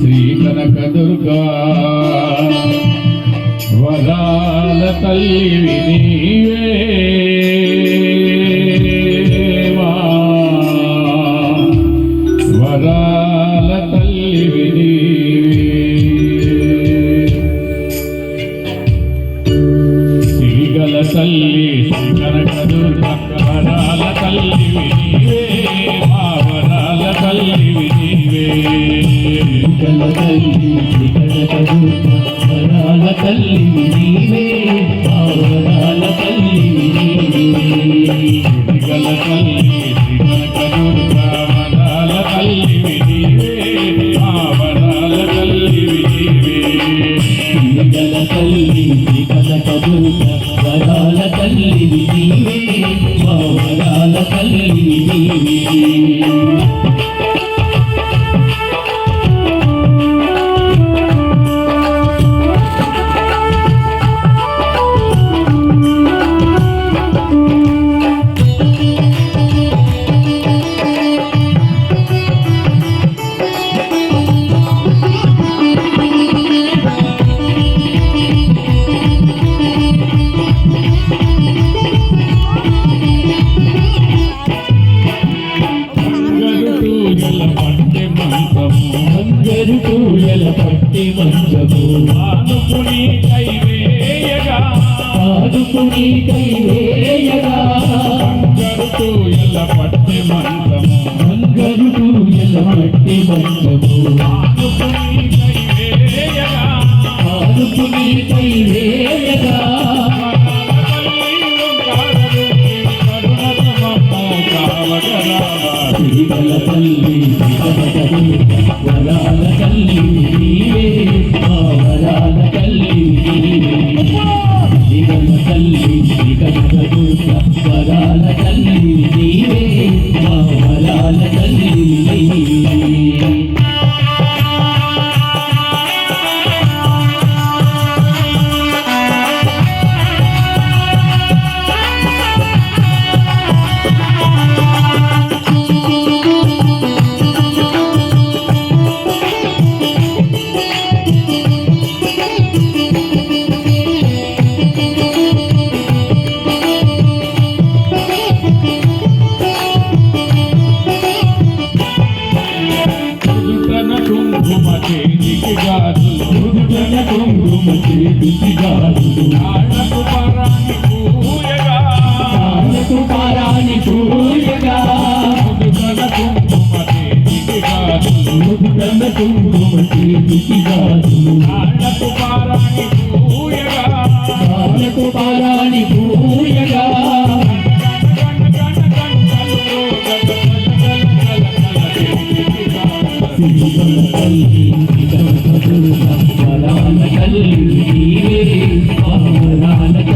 శ్రీ కనక దుర్గా వరాల తల్లి నీవే. వరాల నీవే. సిరిగల తల్లి కనక దుర్గా గల తల్లి కనక వరాల తల్లి నీవే వరాల తల్లి నీవే తల్లి వరాల తల్లి నీవే వరాల తల్లి నీవే తల్లి వరాల తల్లి నీవే వరాల తల్లి నీవే పట్టి మంచము ఆనుకుని కైవేయగా ఆదుకుని కైవేయగా గరుడు గల పట్టి ఆనుకుని కైవేయగా కైవేయగా తల్లి వరాల తల్లి. తల్లి శ్రీగల వరాల తల్లి నీవే మా వరాల తల్లి నీవే చేతికి గాజులు పారాని పూయగా ముదుగన్న కుంకుమ చేతికి గాజులు నాన్నకు పారాని పూయగా శ్రీగల తల్లి కనకదుర్గ వరాల తల్లి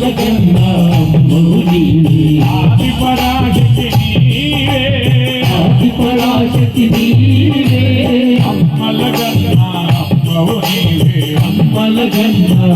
అందకన్నా మౌడీని ఆది పరాశక్తి నీవే ఆది పరాశక్తి నీవే అమ్మల గన్నా అమ్మల గన్నా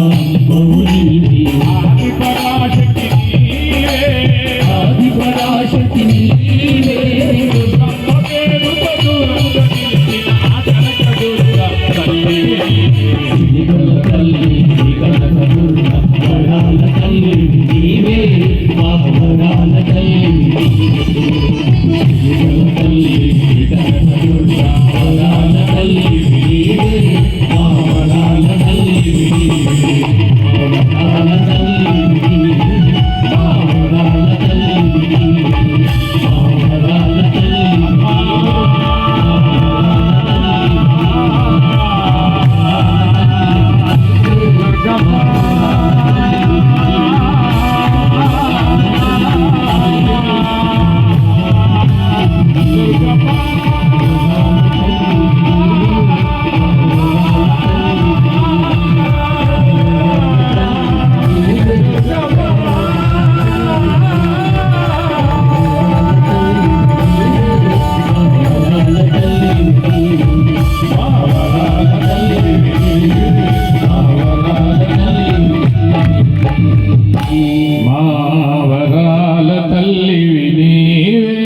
Ma